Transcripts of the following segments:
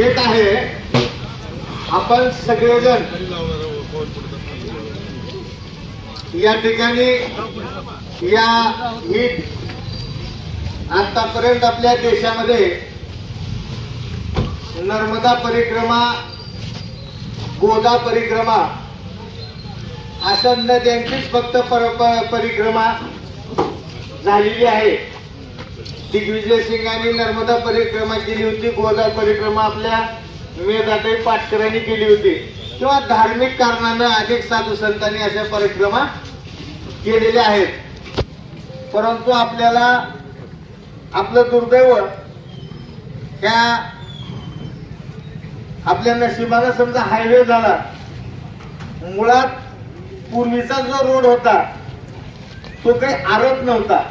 एक आहे. आपण सगळेजण या ठिकाणी या आतापर्यंत आपल्या देशामध्ये नर्मदा परिक्रमा गोदा परिक्रमा अशा नद्यांचीच फक्त पर- प- परिक्रमा झालेली आहे. दिग्विजय सिंगांनी नर्मदा परिक्रमा केली होती गोदा परिक्रमा आपल्या मेधाताई पाटकरांनी केली होती. किंवा धार्मिक कारणानं अनेक साधू संतांनी अशा परिक्रमा केलेल्या आहेत. परंतु आपल्याला आपलं दुर्दैव त्या आपल्या नशिबाला समजा हायवे झाला मुळात पूर्वीचा जो रोड होता तो काही आरत नव्हता.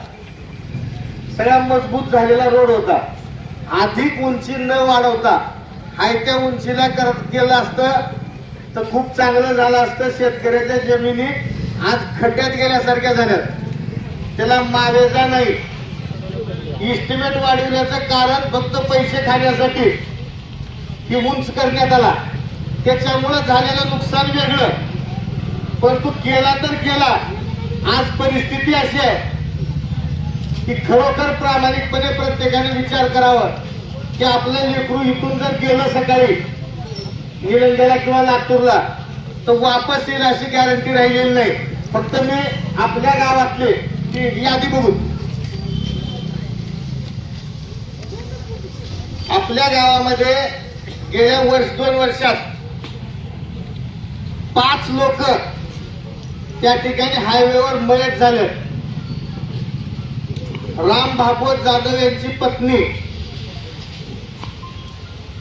सगळा मजबूत झालेला रोड होता. अधिक उंची न वाढवता हाय त्या उंचीला करत गेलं असतं तर खूप चांगलं झालं असतं शेतकऱ्याच्या जमिनी. आज खड्ड्यात गेल्यासारख्या झाल्यात. त्याला मावेजा नाही. इस्टिमेट वाढवण्याचं कारण फक्त पैसे खाण्यासाठी. ही उंच करण्यात आला. त्याच्यामुळं झालेलं नुकसान वेगळं. पण तू केला तर केला. आज परिस्थिती अशी आहे की खरोखर प्रामाणिकपणे प्रत्येकाने विचार करावा की आपलं लेकरू इथून जर गेलं सकाळी निलंग्याला किंवा लातूरला तर वापस येईल अशी गॅरंटी राहिलेली नाही. फक्त मी आपल्या गावातले ती यादी बघून. आपल्या गावामध्ये गेल्या वर्ष दोन वर्षात पाच लोक त्या ठिकाणी हायवेवर मयत झाले. राम भागवत जाधव यांची पत्नी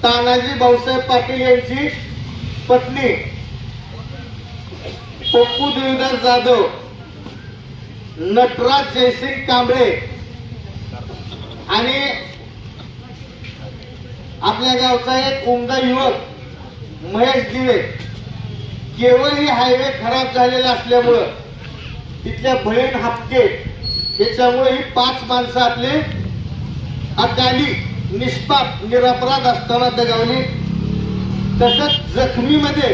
तानाजी भाऊसाहेब पाटील यांची पत्नी पप्पू देवीदास जाधव नटराज जयसिंग कांबळे आणि आपल्या गावचा एक उमदा युवक महेश दिवे. केवळ ही हायवे खराब झालेला असल्यामुळं तिथल्या बहीण हप्ते त्याच्यामुळे ही पाच माणसं आपली अकाली निष्पाप निरपराध असताना दगावली. तसंच जखमीमध्ये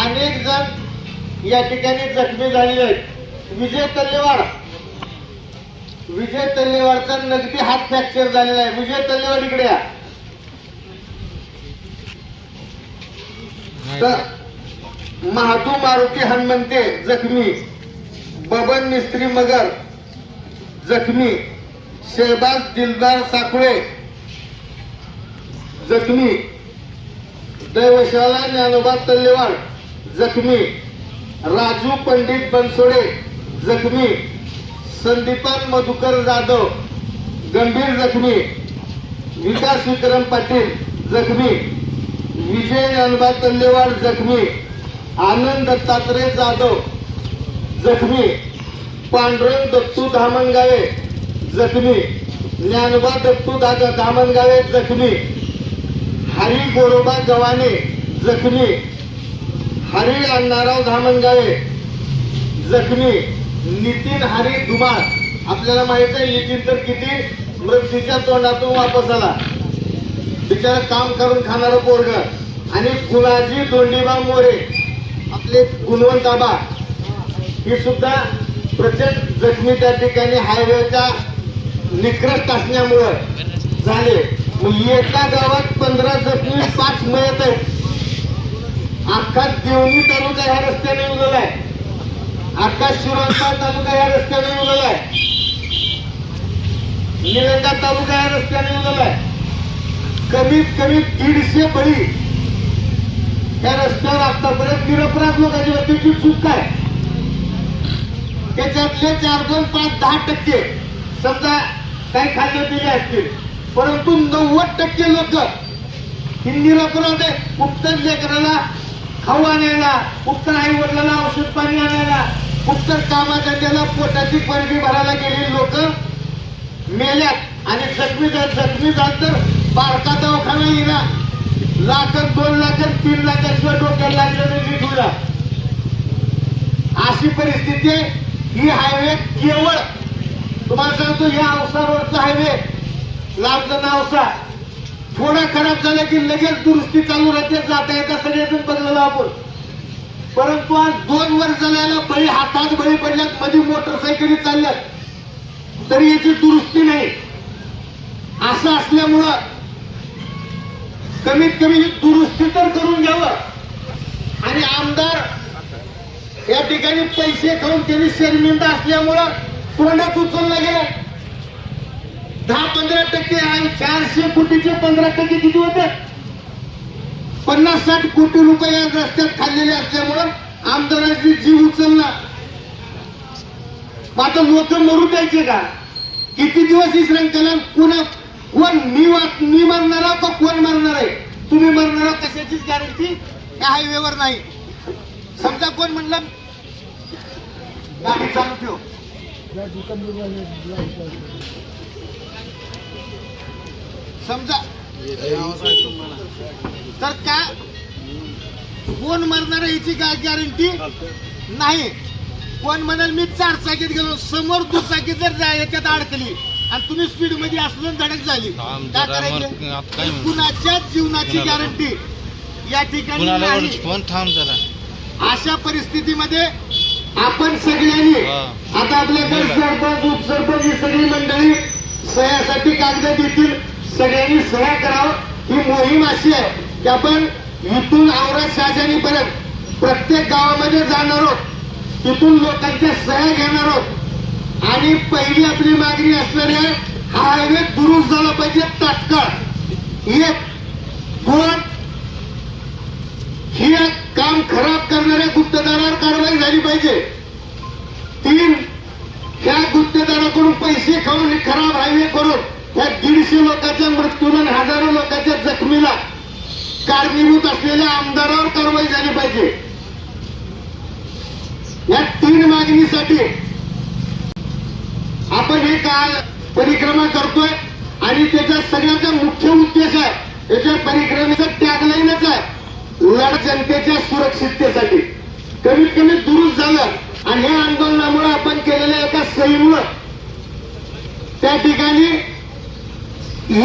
अनेक जण या ठिकाणी जखमी झालेले आहेत. विजय तल्लेवाड विजय तल्लेवाडचा नगदी हात फ्रॅक्चर झालेला आहे. विजय तल्लेवाड इकडे या. तर महातू मारुती हनुमंते जखमी. बबन मिस्त्री मगर जखमी. शहबाज दिलदार साखळे जखमी. दैवशाला ज्ञानोबा तल्लेवाड जखमी. राजू पंडित बनसोडे जखमी. संदीपान मधुकर जाधव गंभीर जखमी. विकास विक्रम पाटील जखमी. विजय ज्ञानोबा तल्लेवाड जखमी. आनंद दत्तात्रय जाधव जखमी. पांडुरंग दत्तू धामणगावे जखमी. ज्ञानोबा दत्तू दादा धामणगावे जखमी. हरी गोरोबा गव्हाणे जखमी. हरी अण्णाराव धामणगावे जखमी. नितीन हरी धुमाळ. आपल्याला माहीत आहे नितीन तर किती मृत्यूच्या तोंडातून वापस आला. बिचारा काम करून खाणारं पोरग. आणि गुणाजी दोंडीबा मोरे आपले गुणवंताबा ही सुद्धा प्रचंड जखमी त्या ठिकाणी हायवेच्या निकृष्ट असल्यामुळं झाले. मग एका गावात पंधरा जखमी पाच मयत आहेत. अख्खा देवणी तालुका ह्या रस्त्याने उगवला आहे. अख्खा शिरोंचा तालुका ह्या रस्त्याने उगवला आहे. निलंगा तालुका ह्या रस्त्याने उगवला आहे. कमीत कमी दीडशे बळी त्या रस्त्यावर आतापर्यंत निरपराध लोकांची होती चूक काय? त्याच्यातले चार दोन पाच दहा टक्के समजा काही खाल्ले पिले असतील परंतु नव्वद टक्के लोक ही निरपराध आहे. उपतर लेकराला खाऊ आणायला उपतर आई वडिलाला औषध पाणी आणायला उपतर कामाधंद्याला पोटाची परगी भरायला गेलेली लोक मेल्यात. आणि जखमी जर जखमी जात तर बारका दवाखाना येणार लाख दोन लाखात तीन लाखाशिवाय डोक्याला लागलं नाही अशी परिस्थिती आहे. ही हायवे केवळ तुम्हाला सांगतो या औसा हायवे लांबचा नावसा थोडा खराब झाला की लगेच दुरुस्ती चालू राहते जाता येता सगळेजण बदलला आपण. परंतु आज दोन वर्ष झाल्याला बळी हातात बळी पडल्यात मध्ये मोटरसायकली चालल्यात. तरी याची दुरुस्ती नाही. असं असल्यामुळं कमीत कमी दुरुस्ती तर करून घ्यावं. आणि आमदार या ठिकाणी पैसे खाऊन त्यांनी शर्मिंदा असल्यामुळं तोंडात उचलला गेला दहा पंधरा टक्के आणि चारशे कोटीचे पंधरा टक्के किती होते? पन्नास साठ कोटी रुपये या रस्त्यात खाल्लेले असल्यामुळं आमदारांची जीव उचलला. आता लोक मरू द्यायचे का? किती दिवस विश्रांत केला पुन्हा कोण मी वा- मी मरणार आहो का कोण मरणार आहे? तुम्ही मरणार आहो कशाचीच गॅरंटी या हायवेवर नाही. समजा कोण म्हणलं गाडी चालू ठेव. समजा तर का कोण मरणार आहे याची काय गॅरंटी नाही. कोण म्हणाल मी चार चाकीत गेलो समोर दुचाकी जर जा- याच्यात अडकली आणि तुम्ही स्पीडमध्ये आणि धडक झाली. काय करायचं? कुणाच्याच जीवनाची? गॅरंटी या ठिकाणी अशा परिस्थितीमध्ये आपण सगळ्यांनी. आता आपल्याकडे. सरपंच उपसरपंच ही सगळी मंडळी सह्यासाठी कागद देतील. सगळ्यांनी सह्या करावं. ही मोहीम अशी आहे की आपण इथून औरत शाहजानीपर्यंत प्रत्येक गावामध्ये जाणार आहोत. तिथून लोकांच्या सह्या घेणार आहोत. आणि पहिली आपली मागणी असल्याने हा हायवे दुरुस्त झाला पाहिजे तात्काळ. एक दोन हे काम खराब करणाऱ्या गुप्तदारावर कारवाई झाली पाहिजे. तीन ह्या गुप्तदाराकडून पैसे खाऊन हे खराब हायवे करून त्या दीडशे लोकांच्या मृत्यूला हजारो लोकांच्या जखमीला कारणीभूत असलेल्या आमदारावर कारवाई झाली पाहिजे. या तीन मागणीसाठी आपण हे काल परिक्रमा करतोय आणि त्याचा सगळ्याचा मुख्य उद्देश आहे याच्या परिक्रमेचा टॅगलाईनच आहे लढ जनतेच्या सुरक्षिततेसाठी. कमीत कमी दुरुस्त झालं आणि या आंदोलनामुळे आपण केलेल्या एका सहीमुळं त्या ठिकाणी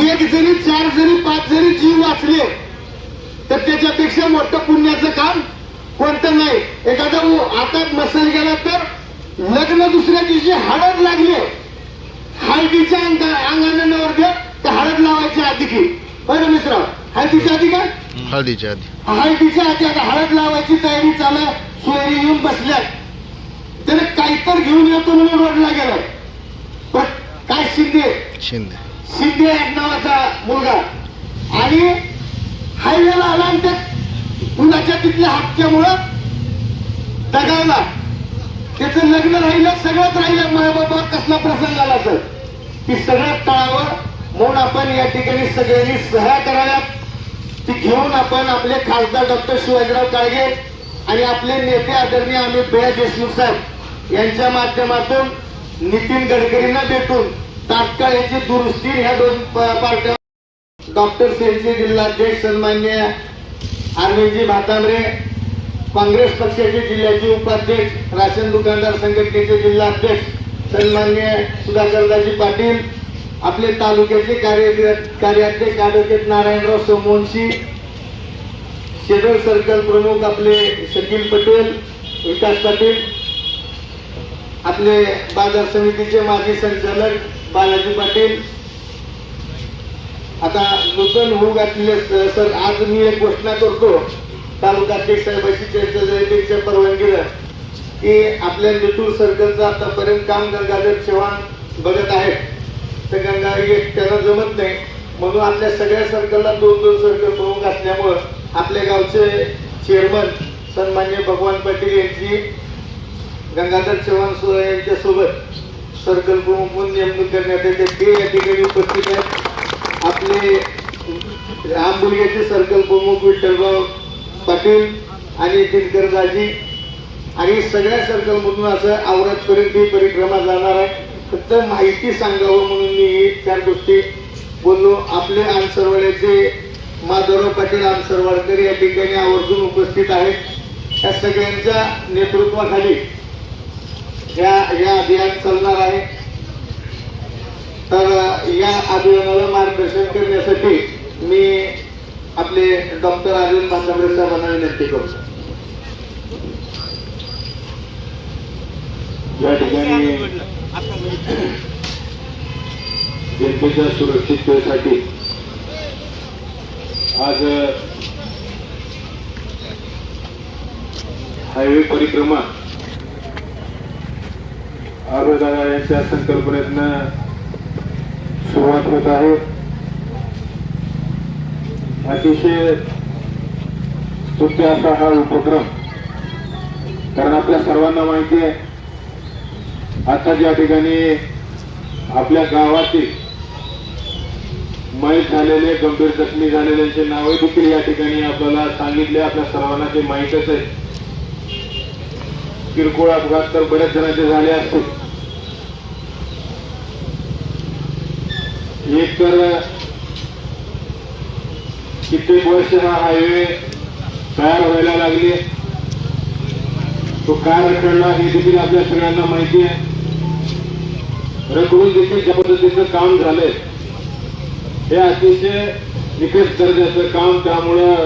एक जरी चार जरी पाच जरी जीव वाचले तर त्याच्यापेक्षा मोठं पुण्याचं काम कोणतं नाही. एखादा आता मसल गेला तर लग्न दुसऱ्या दिवशी हळद लागली. हळदीच्या अंग अंगाने नवरदेव तर हळद लावायची आधी की. बरं मित्र हळदीच्या आधी का? हळदीच्या आधी. हळदीच्या आधी आता हळद लावायची तयारी चालू. सोयरी येऊन बसल्यात. त्याने काहीतर घेऊन येतो म्हणून रोडला गेलाय पण काय शिंदे? शिंदे. शिंदे एक नावाचा मुलगा. आणि हायवेला आला आणि त्या मुलाच्या तिथल्या हप्त्यामुळं दगावला. त्याचं लग्न राहिलं सगळंच राहिलं. माझ्या बाबा कसला प्रसंग आला तर? ती सगळ्या तळावर म्हणून आपण या ठिकाणी सगळ्यांनी सह्या कराव्यात. ती घेऊन आपण आपले खासदार डॉक्टर शिवाजीराव काळगे आणि आपले नेते आदरणीय अमित भैया देशमुख साहेब यांच्या माध्यमातून नितीन गडकरींना भेटून तात्काळ याची दुरुस्ती ह्या दोन प- पार्ट्या डॉक्टर सेनचे जिल्हाध्यक्ष सन्मान्य अरविंदजी भातांबरे काँग्रेस पक्षाचे जिल्ह्याचे उपाध्यक्ष राशन दुकानदार संघटनेचे जिल्हाध्यक्ष सन्मान्य सुधाकरदाजी पाटील आपले तालुक्याचे कार्य कार्याध्यक्ष ॲडव्होकेट नारायणराव सोमवंशी शेडोल सर्कल प्रमुख आपले शकील पटेल विकास पाटील आपले बाजार समितीचे माजी संचालक बालाजी पाटील. आता नूतन होऊ घातलेले सर आज मी एक घोषणा करतो. तालुका अध्यक्ष साहेबांशी चर्चा झाली परवानगीनं की आपल्या निटूर सर्कलचं आतापर्यंत काम गंगाधर चव्हाण बघत आहेत. तर गंगा एक त्यांना जमत नाही. म्हणून आपल्या सगळ्या सर्कलला दोन दोन सर्कल प्रमुख असल्यामुळं आपल्या गावचे चेअरमन सन्मान्य भगवान पाटील यांची गंगाधर चव्हाण सुरा यांच्यासोबत सर्कल प्रमुख म्हणून नेमणूक करण्यात येते. ते या ठिकाणी उपस्थित आहेत. आपले आंबुलग्याचे सर्कल प्रमुख विठ्ठलराव पाटील आणि दिनकरदाजी आणि सगळ्या सर्कलमधून असं आवराजपर्यंत ही परिक्रमा जाणार आहे. फक्त माहिती सांगावं म्हणून मी ही चार गोष्टी बोललो. आपले आमसरवाड्याचे माधवराव पाटील आमसरवाडकर या ठिकाणी आवर्जून उपस्थित आहेत. या सगळ्यांच्या नेतृत्वाखाली या या अभियान चालणार आहे. तर या अभियानाला मार्गदर्शन करण्यासाठी मी आपले डॉक्टर अरविंद भातांबरे साहेबांना विनंती करतो या ठिकाणी जनतेच्या सुरक्षिततेसाठी आज हायवे परिक्रमा आरोग्यदादा यांच्या संकल्पनेतनं सुरुवात होत आहे. अतिशय स्तुत्य असा हा उपक्रम. कारण आपल्या सर्वांना माहिती आहे आता ज्या ठिकाणी आपल्या गावातील मयत झालेले गंभीर जखमी झालेल्यांचे नावे देखील या ठिकाणी आपल्याला सांगितले आपल्या सर्वांना ते माहीतच आहे. किरकोळ अपघात तर बऱ्याच जणांचे झाले असतील. एक तर वर्ष हा हायवे तयार व्हायला लागले. तो काय रखडला हे देखील आपल्या सगळ्यांना माहिती आहे. रखडून देखील ज्या पद्धतीचं काम झालंय हे अतिशय निकष दर्जाचं काम त्यामुळं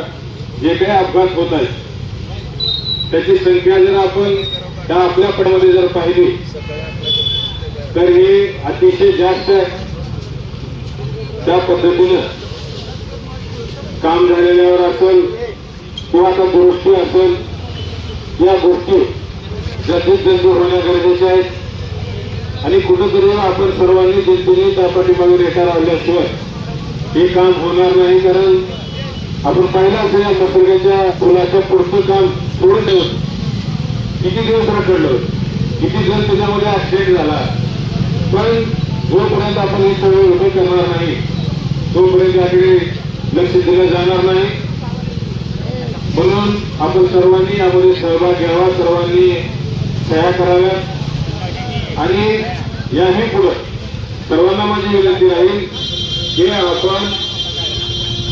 जे काही अपघात होत आहेत त्याची संख्या जर आपण त्या आपल्या पडमध्ये जर पाहिली तर ही अतिशय जास्त आहे. त्या पद्धतीनं काम झालेल्यावर असेल किंवा आता गोष्टी असेल या गोष्टी जास्तीत जल्दी होण्या गरजेच्या आहेत. आणि कुठेतरी आपण सर्वांनी जिद्दीने त्या पाठीमागे रेखा लावल्याशिवाय हे काम होणार नाही कारण आपण पाहिलं असेल या निसर्गाच्या पुलाच्या पुढचं काम सोडून ठेवत किती दिवस रखडलं? होतं. किती दिवस त्याच्यामध्ये ऍक्सिडेंट झाला? पण जोपर्यंत आपण हे सगळं उभे करणार नाही तोपर्यंत याकडे लक्ष दिलं जाणार नाही. म्हणून आपण सर्वांनी यामध्ये सहभाग घ्यावा सर्वांनी सह्या कराव्यात. आणि याही पुढं सर्वांना माझी विनंती राहील की आपण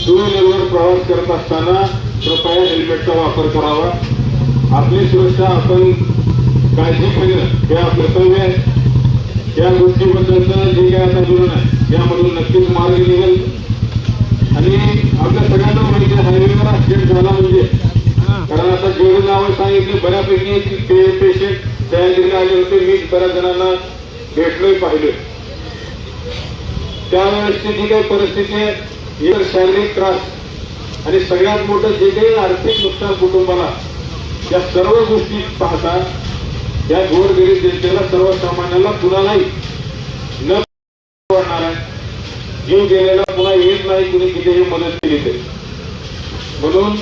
टू व्हीलरवर प्रवास करत असताना कृपया हेल्मेटचा वापर करावा. आपली सुरक्षा आपण काळजी घेणं हे आपलं कर्तव्य आहे. या गोष्टीबद्दलचं जे काय आता धोरण आहे यामधून नक्कीच मार्ग निघेल. आणि आपल्या सगळ्यांना माहिती आहे हायवेवर ऍक्सिडेंट झाला म्हणजे. कारण आता जेवढी नावं सांगितली बऱ्यापैकी ते पेशंट सह्याद्रीला आले होते. मी बऱ्याच जणांना भेटलोय पाहिलोय त्यावेळेसची जी काही परिस्थिती आहे इतर शारीरिक त्रास. आणि सगळ्यात मोठं जे काही आर्थिक नुकसान कुटुंबाला या सर्व गोष्टी पाहता या गोरगरीब जनतेला सर्वसामान्याला कुणालाही न जीव गेलेला पुन्हा येत नाही कुणी कितीही मदत केली ते म्हणून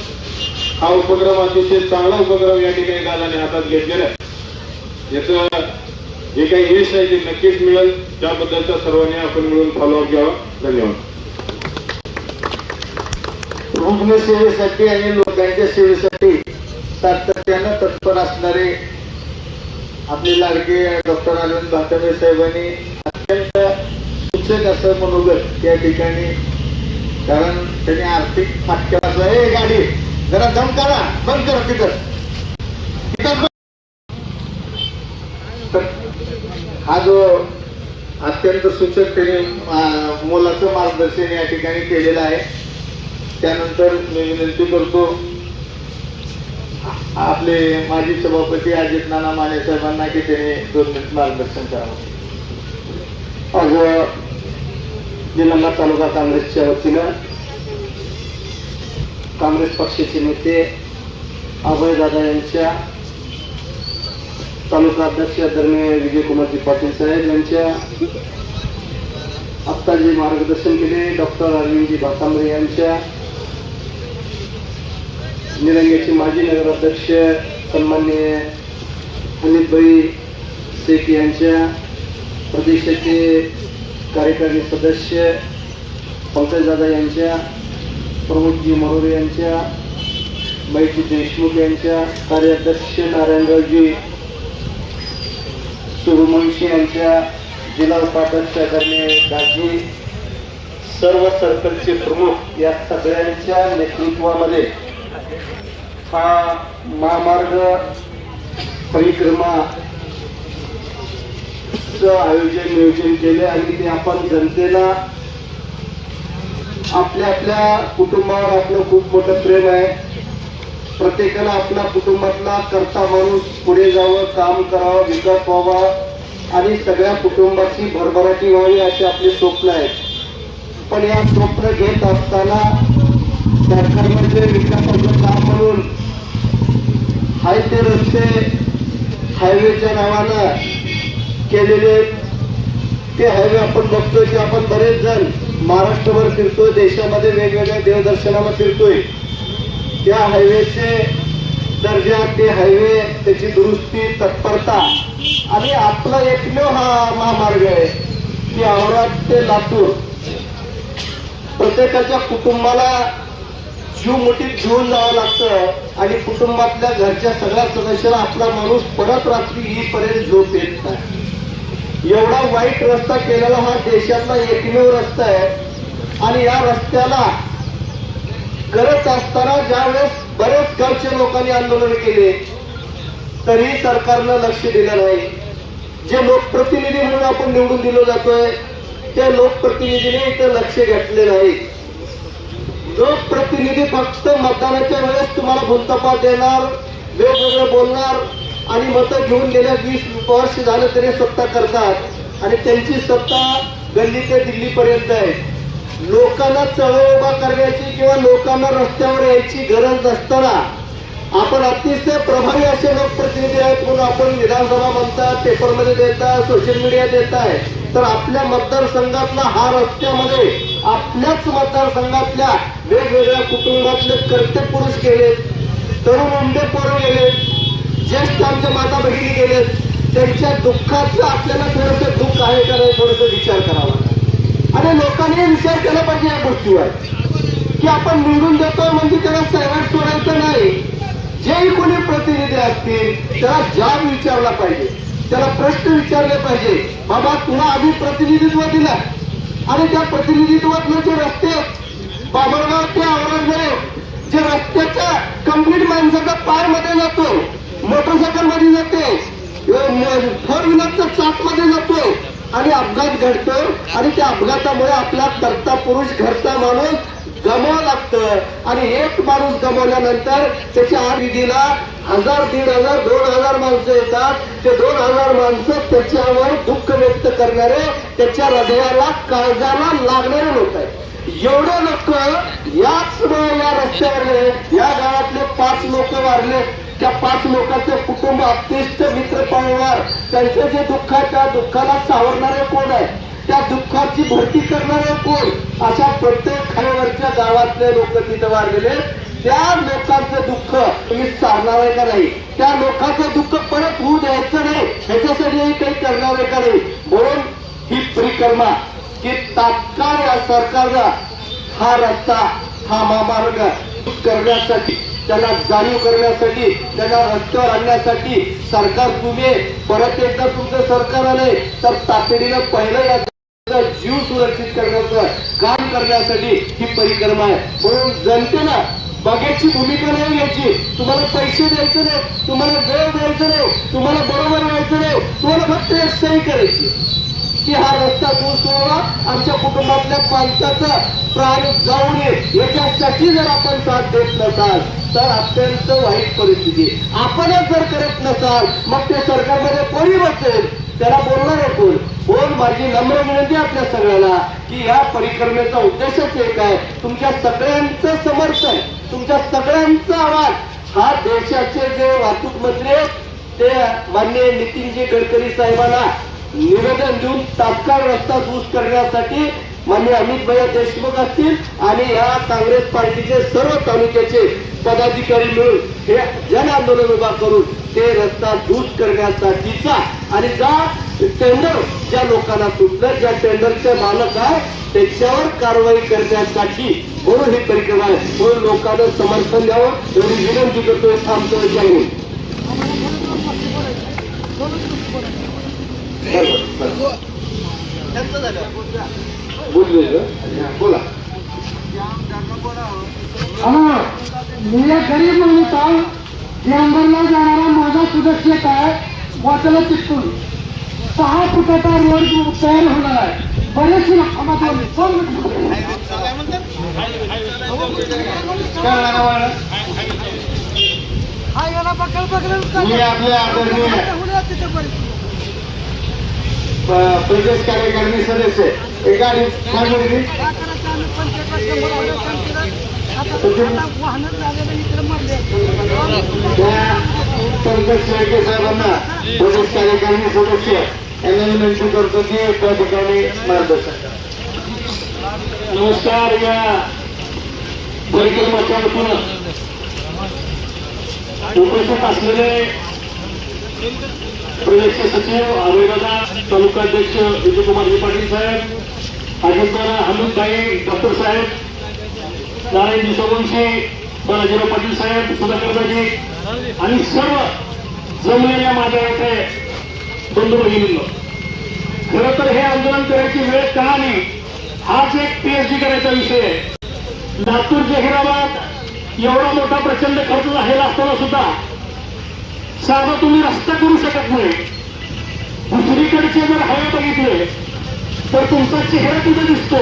हा उपक्रम अतिशय चांगला उपक्रम या ठिकाणी दादाने हातात घेतलेला आहे. याचं जे काही यश आहे ते नक्कीच मिळेल. त्याबद्दलचा सर्वांनी आपण मिळून फॉलोअप घ्यावा. धन्यवाद. रुग्ण सेवेसाठी आणि लोकांच्या सेवेसाठी सातत्यानं तत्पर असणारे आपले लाडके डॉक्टर अरविंद भाताबे साहेबांनी अत्यंत सूचक असं मनोगत या ठिकाणी. कारण त्यांनी आर्थिक फाटक्याचा ए गाडी जरा दम करा बंद करा तिथं. हा जो अत्यंत सूचक त्यांनी मोलाचं मार्गदर्शन या ठिकाणी केलेलं आहे. त्यानंतर मी विनंती करतो आपले माजी सभापती अजित नाना माने साहेबांना की त्यांनी दोन मिनिट मार्गदर्शन करावं. आज निलंगा तालुका काँग्रेसच्या वतीनं काँग्रेस पक्षाचे नेते अभयदादा यांच्या तालुका अध्यक्ष दरम्यान विजयकुमारजी पाटील साहेब यांच्या आत्ता जे मार्गदर्शन केले. डॉक्टर अरविंदजी भातांबरे यांच्या निलंग्याचे माजी नगराध्यक्ष सन्माननीय अनितभाई शेख यांच्या प्रदेशाचे कार्यकारी सदस्य पंकजदादा यांच्या प्रमोदजी मरोरे यांच्या मैत्री देशमुख यांच्या कार्याध्यक्ष नारायणरावजी सुरुमंशी यांच्या जिल्हा उपाध्यक्ष आदरणीय दाजी सर्व सर्कलचे प्रमुख या सगळ्यांच्या नेतृत्वामध्ये हा महामार्ग परिक्रमा चं आयोजन नियोजन केले आणि ते आपण जनतेला आपल्या आपल्या कुटुंबावर आपलं खूप मोठं प्रेम आहे. प्रत्येकाला आपल्या कुटुंबातला करता माणूस पुढे जावं काम करावं विकास व्हावा आणि सगळ्या कुटुंबाची भरभराटी व्हावी असे आपले स्वप्न आहेत पण या स्वप्न घेत असताना सरकारनं जे विकासाचं काम म्हणून हाय ते रस्ते हायवेच्या नावानं केलेले ते हायवे आपण बघतोय की आपण बरेच जण महाराष्ट्रभर फिरतोय देशामध्ये वेगवेगळ्या देवदर्शनावर फिरतोय. त्या हायवेचे दर्जा ते हायवे त्याची दुरुस्ती तत्परता आणि आपला एकमेव हा महामार्ग आहे की औरात ते लातूर. प्रत्येकाच्या कुटुंबाला जीव मुठीत घेऊन जावं लागतं आणि कुटुंबातल्या घरच्या सगळ्या सदस्याला आपला माणूस परत रात्री येईपर्यंत झोप येत नाही. एवढा वाईट रस्ता केलेला हा देशातला एकमेव रस्ता आहे. आणि या रस्त्याला करत असताना ज्यावेळेस बरेच गावच्या लोकांनी आंदोलन केले तरी सरकारनं लक्ष दिलं नाही. जे लोकप्रतिनिधी म्हणून आपण निवडून दिलो जातोय त्या लोकप्रतिनिधीने इथं लक्ष घेतले नाही. लोकप्रतिनिधी फक्त मतदानाच्या वेळेस तुम्हाला भूलतपा देणार वेगवेगळं बोलणार आणि मतं घेऊन गेल्या वीस वर्ष झालं तरी सत्ता करतात. आणि त्यांची सत्ता गल्ली ते दिल्लीपर्यंत आहे. लोकांना चळवळ उभा करण्याची किंवा लोकांना रस्त्यावर यायची गरज नसताना आपण अतिशय प्रभावी असे लोकप्रतिनिधी आहेत म्हणून आपण विधानसभा म्हणतात पेपरमध्ये देता सोशल मीडिया देताय. तर आपल्या मतदारसंघातला हा रस्त्यामध्ये आपल्याच मतदारसंघातल्या वेगवेगळ्या कुटुंबातले कर्ते पुरुष गेलेत तरुण उंडे पोरं गेलेत ज्येष्ठ आमच्या माता बहिणी गेले त्यांच्या दुःखाचं आपल्याला थोडंसं दुःख आहे का नाही थोडंसं विचार करावा. आणि लोकांनी विचार केला पाहिजे या गोष्टीवर. की आपण निवडून देतो म्हणजे त्याला सैराट सोडायचं नाही. जे कोणी प्रतिनिधी असतील त्याला जाब विचारला पाहिजे. त्याला प्रश्न विचारले पाहिजे बाबा तुला आम्ही प्रतिनिधित्व दिलं. आणि त्या प्रतिनिधित्वातले जे रस्ते बाबरगाव ते औरंगजेब जे रस्त्याच्या कंप्लीट माणसाचा पारमध्ये जातो मोटरसायकलमध्ये जाते फोर व्हीलरच्या चाकमध्ये जातो. आणि अपघात घडतो. आणि त्या अपघातामुळे आपला करता पुरुष घरचा माणूस गमावं लागतं. आणि एक माणूस गमावल्यानंतर त्याच्या विधीला हजार दीड हजार दोन हजार माणसं येतात. ते दोन हजार माणसं त्याच्यावर दुःख व्यक्त करणारे त्याच्या हृदयाला काळजाला लागणारे लोक आहेत. एवढे लोक याच या रस्त्यावर या गावातले पाच लोक वारले. त्या पाच लोकांचे कुटुंब अतिष्ट मित्र पाहणार त्यांचे जे दुःख आहे त्या दुःखाला सावरणारे कोण आहे? त्या दुःखाची भरती करणारे कोण? अशा प्रत्येक खाईवरच्या गावातले लोक तिथं वाढलेले त्या लोकांचं दुःख तुम्ही सारणार आहे का नाही? त्या लोकांचं दुःख परत होऊ द्यायचं नाही. ह्याच्यासाठी काही करणार आहे का नाही? म्हणून ही परिक्रमा की तात्काळ या सरकारला हा रस्ता हा महामार्ग करण्यासाठी त्यांना जाणीव करण्यासाठी त्यांना रस्त्यावर आणण्यासाठी सरकार तुम्ही परत एकदा तुमचं सरकार आलंय तर तातडीनं पहिलं या जीव सुरक्षित करण्याचं काम करण्यासाठी ही परिक्रमा आहे. म्हणून जनतेला बघ्याची भूमिका नाही घ्यायची. तुम्हाला पैसे द्यायचे नाही तुम्हाला वेळ द्यायचा नाही तुम्हाला बरोबर व्हायचं नाही तुम्हाला फक्त एक सही करायची की हा रस्ता दूर व्हावा आमच्या कुटुंबातल्या माणसाचा प्राण जाऊ नये याच्यासाठी जर आपण साथ देत नसाल तर अत्यंत वाईट परिस्थिती. आपणच जर करत नसाल मग ते सरकारमध्ये कोणी बसेल? त्याला बोलणार आहे कोण? बोल माझी नम्र विनंती आपल्या सगळ्याला की या परिक्रमेचा उद्देशच एक आहे. तुमच्या सगळ्यांचं समर्थन तुमच्या सगळ्यांचा आवाज हा देशाचे जे वाहतूक मंत्री आहेत ते माननीय नितीनजी गडकरी साहेबांना निवेदन देऊन तात्काळ रस्ता दूर करण्यासाठी माननीय अमित भैया देशमुख असतील आणि या काँग्रेस पार्टीचे सर्व तालुक्याचे पदाधिकारी मिळून हे जन आंदोलन उभा करून ते रस्ता दूर करण्यासाठीचा आणि ज्या टेंडर ज्या लोकांना सुटलं ज्या टेंडरचे मालक आहे त्याच्यावर कारवाई करण्यासाठी म्हणून ही परिक्रमा आहे. म्हणून लोकांना समर्थन द्यावं एवढी विनंती करतोय थांबतोय जय झालं बोलले हा, बोला मी एक गरीब आहे जेंबरला जाणारा माझा सुरक्षित आहे वाटेला चिटकून सहा फुटाचा रोड तयार होणार आहे काय? मी आपल्या आदरणीय प्रदेश कार्यकारिणी सदस्य एका एक पंकज शेळके साहेबांना प्रदेश कार्यकारिणी सदस्य यांना विनंती करतो की त्या ठिकाणी मार्गदर्शन नमस्कार या परिक्रमाच्या वतीनं उपस्थित असलेले प्रदेश सचिव अभयदादा तालुकाध्यक्ष विजयकुमार पाटील साहेब अजिंक्य हनुताई डॉक्टर साहेब नारायणजी सोमवंशी बालाजीराव पाटील साहेब सुधाकरदाजी आणि सर्व जमलेल्या माझ्या येथे बंधू भगिनींनो खरं तर हे आंदोलन करायची वेळ का नाही हाच एक पीएचडी करायचा विषय आहे. लातूर जहिराबाद एवढा मोठा प्रचंड खर्च झालेला असताना सुद्धा साधा तुम्ही रस्ता करू शकत नाही. दुसरीकडचे जर हवे बघितले तर तुमचा चेहरा कुठे दिसतो.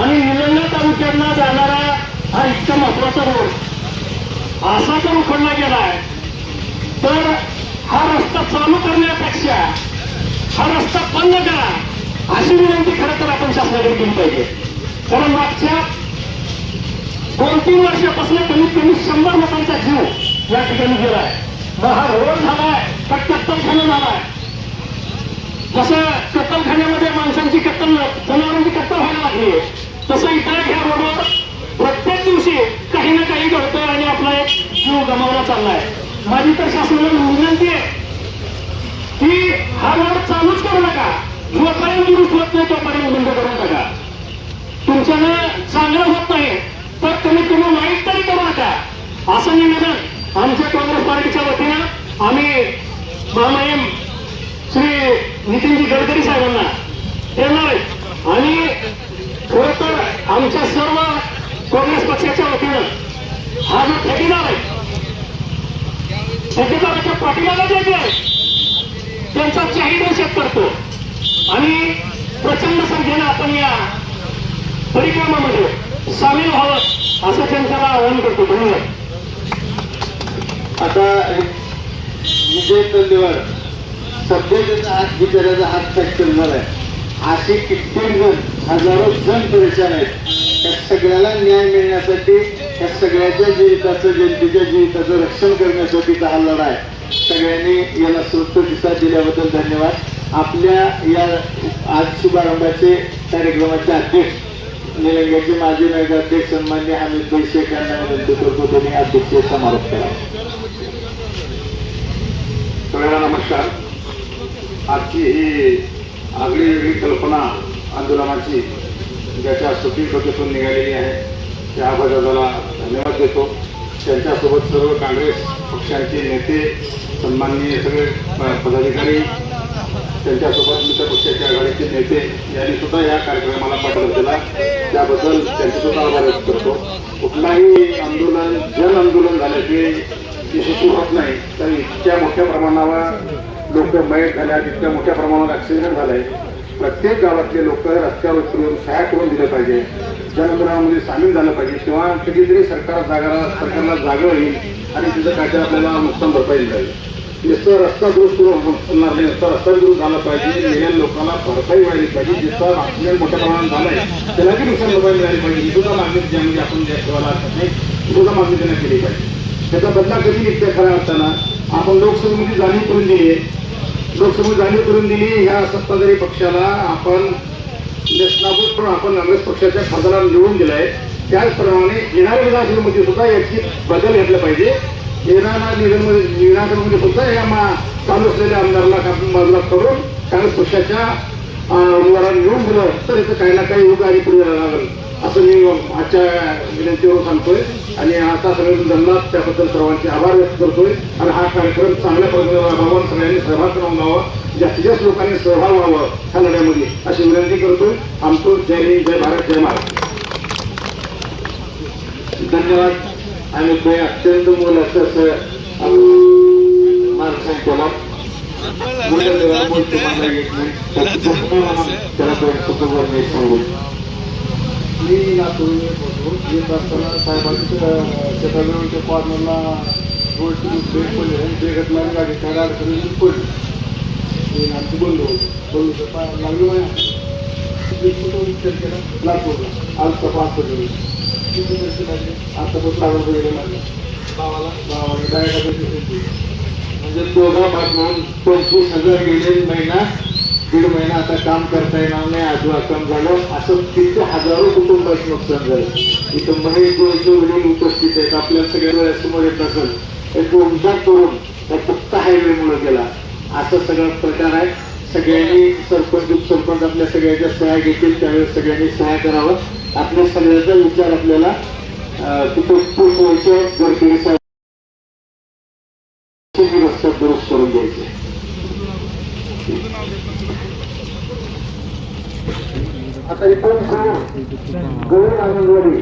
आणि निलंगा तालुक्यांना जाणारा हा इतका महत्त्वाचा रोड. असा जर उखडला गेलाय तर हा रस्ता चालू करण्यापेक्षा हा रस्ता बंद करा. अशी विनंती खरं तर आपण शासनाकडे केली पाहिजे. कारण मागच्या दोन तीन वर्षापासून कमीत कमी शंभर लोकांचा जीव या ठिकाणी गेलाय. हा रोड झालाय का कत्तलखाना झालाय जसं कत्तलखान्यामध्ये माणसांची कत्तल जनावरांची कत्तल व्हायला लागली तसं इतर ह्या रोडवर प्रत्येक दिवशी काही ना काही घडतोय आणि आपला एक जीव गमावला चाललाय. माझी तर शासनाला विनंती आहे की हा रोड चालूच करू नका. जोपर्यंत दुरुस्त होत नाही तोपर्यंत बंद करून टाका तुमच्यानं चांगलं होत नाही तर तुम्ही तुम्ही वाईट तरी करू नका. असं निवेदन आमच्या काँग्रेस पार्टीच्या वतीनं आम्ही महामहिम श्री नितीनजी गडकरी साहेबांना देणार आहे. आणि खरं तर आमच्या सर्व काँग्रेस पक्षाच्या वतीनं हा जो ठेकेदार आहे ठेकेदाराच्या पाठीमागा जे आहे त्यांचा जाहीर करतो. आणि प्रचंड संख्येनं आपण या परिक्रमामध्ये सामील व्हावं असं त्यांच्याला आवाहन करतो. धन्यवाद. आता विजय तल्लेवाड सभ्यतेचा हात विचाराचा हात फॅक्टर झालाय असे कित्येक जण हजारो जण परेशान आहेत. त्या सगळ्याला न्याय मिळण्यासाठी त्या सगळ्याच्या जीविताचं जनतेच्या जीविताचं रक्षण करण्यासाठीचा हा लढा आहे. सगळ्यांनी याला स्वस्त दिसा दिल्याबद्दल धन्यवाद. आपल्या या आज शुभारंभाचे कार्यक्रमाचे अध्यक्ष निलंग्याचे माजी नगराध्यक्ष सन्मान्य अमित भाई शेख यांना विनंती करतो त्यांनी अध्यक्ष समारोप करा सगळ्यांना नमस्कार. आजची ही आगळी वेगळी कल्पना आंदोलनाची ज्याच्या सुप्रीम निघालेली आहे त्या बजाजाला धन्यवाद देतो. त्यांच्यासोबत सर्व काँग्रेस पक्षांचे नेते सन्माननीय सगळे प- पदाधिकारी त्यांच्यासोबत मित्र पक्षाच्या आघाडीचे नेते यांनी सुद्धा या कार्यक्रमाला पाठवलं दिला. त्याबद्दल त्यांचे सुद्धा आभार व्यक्त करतो. कुठलाही आंदोलन जन आंदोलन झाल्याचे यशस्वी होत नाही. तर इतक्या मोठ्या प्रमाणावर लोक मयत झाल्या इतक्या मोठ्या प्रमाणावर ऍक्सिडेंट झालाय. प्रत्येक गावातले लोक रस्त्यावर उतरून सहाय्य करून दिलं पाहिजे. जनआंदोलनामध्ये सामील झालं पाहिजे. किंवा कधीतरी सरकार जागा सरकारला जागा होईल आणि तिथं काहीतरी आपल्याला नुकसान भरपाई दिलं जाईल नुसतं रस्ता दुरुस्त करून होणार नाही. नुसता रस्ता दुरुस्त झाला पाहिजे. गेल्या लोकांना भरपाई व्हायला पाहिजे. जिथं ऍक्सिडेंट मोठ्या प्रमाणात झालाय त्यालाही नुकसान भरपाई मिळाली पाहिजे. ही सुद्धा मागणी ज्यामध्ये म्हणजे आपण जे ठेवायला हरकत नाही सुद्धा मागणी त्यांना केली पाहिजे. त्याचा बदला कधी निघते खरा असताना आपण लोकसभेमध्ये जाणीव करून दिली. आहे लोकसभेत जाणीव करून दिली ह्या सत्ताधारी पक्षाला आपण नेसनाभूत करून आपण काँग्रेस पक्षाच्या खासदाराला निवडून दिलाय. त्याचप्रमाणे येणाऱ्या विधानसभेमध्ये सुद्धा याची बदल घेतला पाहिजे. येणाऱ्या निधनमध्ये विधानसभेमध्ये सुद्धा या मा चालू असलेल्या आमदाराला आपण बाजूला करून काँग्रेस पक्षाच्या उमेदवारांना निवडून दिलं तर इथं काही ना काही योग आणि पुढे जायला लागेल असं मी आजच्या विनंतीवर सांगतोय. आणि आता सगळे जमला त्याबद्दल सर्वांचे आभार व्यक्त करतोय. आणि हा कार्यक्रम चांगल्या पद्धतीने राबवावा सगळ्यांनी सहभाग करून लावा जास्तीत जास्त लोकांनी सहभाग व्हावं ह्या लढ्यामध्ये अशी विनंती करतो आमचं जय हिंद जय भारत जय महाराष्ट्र. धन्यवाद. आणि ते अत्यंत मोलाचं असं माणसाने केला. त्याला मी यापूर्वी येत होतो येत असताना साहेबांच्या शेताजवळच्या कॉर्नरला रोडची ब्रेक पडले. ब्रेक घटना गाडी काय अडचणी पडली. मी आमची बंद होतो बंद होतं पाय लागलो कुठं विचार केला? लातूरला. आज पाच पडली किती पैसे लागले? आता पण लागून वगैरे लागले. भावाला? भावाला डायरेक्ट म्हणजे दोघा भाग म्हणून पंचवीस हजार गेले महिना. दीड महिना आता काम करता येणार नाही आजवाकम झालं. असं तिथं हजारो कुटुंबाचं नुकसान झालं. इथं महेश वडील उपस्थित आहेत. आपल्या सगळ्या वेळेसमोर येत असेल. एक उमदा करून त्या फक्त हायवेमुळे गेला. असा सगळा प्रकार आहे. सगळ्यांनी सरपंच उपसरपंच आपल्या सगळ्याच्या सह्या घेतील. त्यावेळेस सगळ्यांनी सह्या करावं. आपल्या सगळ्याचा विचार आपल्याला तिथं पोचवायचे गडकरी साहेब গৌর আমি বলি